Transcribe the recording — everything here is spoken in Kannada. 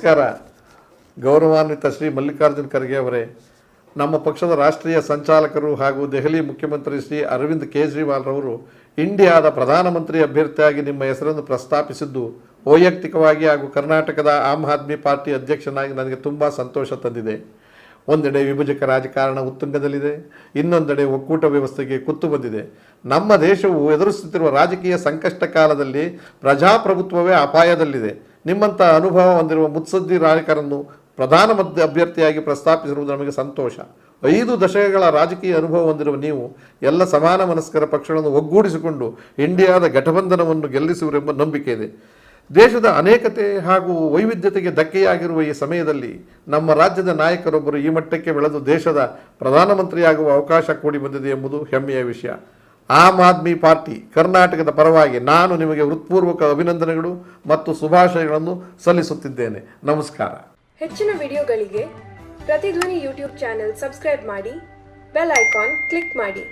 ನಮಸ್ಕಾರ. ಗೌರವಾನ್ವಿತ ಶ್ರೀ ಮಲ್ಲಿಕಾರ್ಜುನ್ ಖರ್ಗೆ ಅವರೇ, ನಮ್ಮ ಪಕ್ಷದ ರಾಷ್ಟ್ರೀಯ ಸಂಚಾಲಕರು ಹಾಗೂ ದೆಹಲಿ ಮುಖ್ಯಮಂತ್ರಿ ಶ್ರೀ ಅರವಿಂದ್ ಕೇಜ್ರಿವಾಲ್ ರವರು ಇಂಡಿಯಾದ ಪ್ರಧಾನಮಂತ್ರಿ ಅಭ್ಯರ್ಥಿಯಾಗಿ ನಿಮ್ಮ ಹೆಸರನ್ನು ಪ್ರಸ್ತಾಪಿಸಿದ್ದು ವೈಯಕ್ತಿಕವಾಗಿ ಹಾಗೂ ಕರ್ನಾಟಕದ ಆಮ್ ಆದ್ಮಿ ಪಾರ್ಟಿ ಅಧ್ಯಕ್ಷನಾಗಿ ನನಗೆ ತುಂಬ ಸಂತೋಷ ತಂದಿದೆ. ಒಂದೆಡೆ ವಿಭಜಕ ರಾಜಕಾರಣ ಉತ್ತುಂಗದಲ್ಲಿದೆ, ಇನ್ನೊಂದೆಡೆ ಒಕ್ಕೂಟ ವ್ಯವಸ್ಥೆಗೆ ಕುತ್ತು ಬಂದಿದೆ. ನಮ್ಮ ದೇಶವು ಎದುರಿಸುತ್ತಿರುವ ರಾಜಕೀಯ ಸಂಕಷ್ಟ ಕಾಲದಲ್ಲಿ ಪ್ರಜಾಪ್ರಭುತ್ವವೇ ಅಪಾಯದಲ್ಲಿದೆ. ನಿಮ್ಮಂಥ ಅನುಭವ ಹೊಂದಿರುವ ಮುತ್ಸದ್ದಿ ನಾಯಕರನ್ನು ಪ್ರಧಾನ ಮಧ್ಯ ಅಭ್ಯರ್ಥಿಯಾಗಿ ಪ್ರಸ್ತಾಪಿಸಿರುವುದು ನಮಗೆ ಸಂತೋಷ. ಐದು ದಶಕಗಳ ರಾಜಕೀಯ ಅನುಭವ ಹೊಂದಿರುವ ನೀವು ಎಲ್ಲ ಸಮಾನ ಮನಸ್ಕರ ಪಕ್ಷಗಳನ್ನು ಒಗ್ಗೂಡಿಸಿಕೊಂಡು ಇಂಡಿಯಾದ ಘಟಬಂಧನವನ್ನು ಗೆಲ್ಲಿಸುವರೆಂಬ ನಂಬಿಕೆ ಇದೆ. ದೇಶದ ಅನೇಕತೆ ಹಾಗೂ ವೈವಿಧ್ಯತೆಗೆ ಧಕ್ಕೆಯಾಗಿರುವ ಈ ಸಮಯದಲ್ಲಿ ನಮ್ಮ ರಾಜ್ಯದ ನಾಯಕರೊಬ್ಬರು ಈ ಮಟ್ಟಕ್ಕೆ ಬೆಳೆದು ದೇಶದ ಪ್ರಧಾನಮಂತ್ರಿಯಾಗುವ ಅವಕಾಶ ಕೂಡಿ ಬಂದಿದೆ ಎಂಬುದು ಹೆಮ್ಮೆಯ ವಿಷಯ. ಆಮ್ ಆದ್ಮಿ ಪಾರ್ಟಿ ಕರ್ನಾಟಕದ ಪರವಾಗಿ ನಾನು ನಿಮಗೆ ಹೃತ್ಪೂರ್ವಕ ಅಭಿನಂದನೆಗಳು ಮತ್ತು ಶುಭಾಶಯಗಳನ್ನು ಸಲ್ಲಿಸುತ್ತಿದ್ದೇನೆ. ನಮಸ್ಕಾರ. ಹೆಚ್ಚಿನ ವಿಡಿಯೋಗಳಿಗೆ ಪ್ರತಿಧ್ವನಿ ಯೂಟ್ಯೂಬ್ ಚಾನೆಲ್ ಸಬ್ಸ್ಕ್ರೈಬ್ ಮಾಡಿ, ಬೆಲ್ ಐಕಾನ್ ಕ್ಲಿಕ್ ಮಾಡಿ.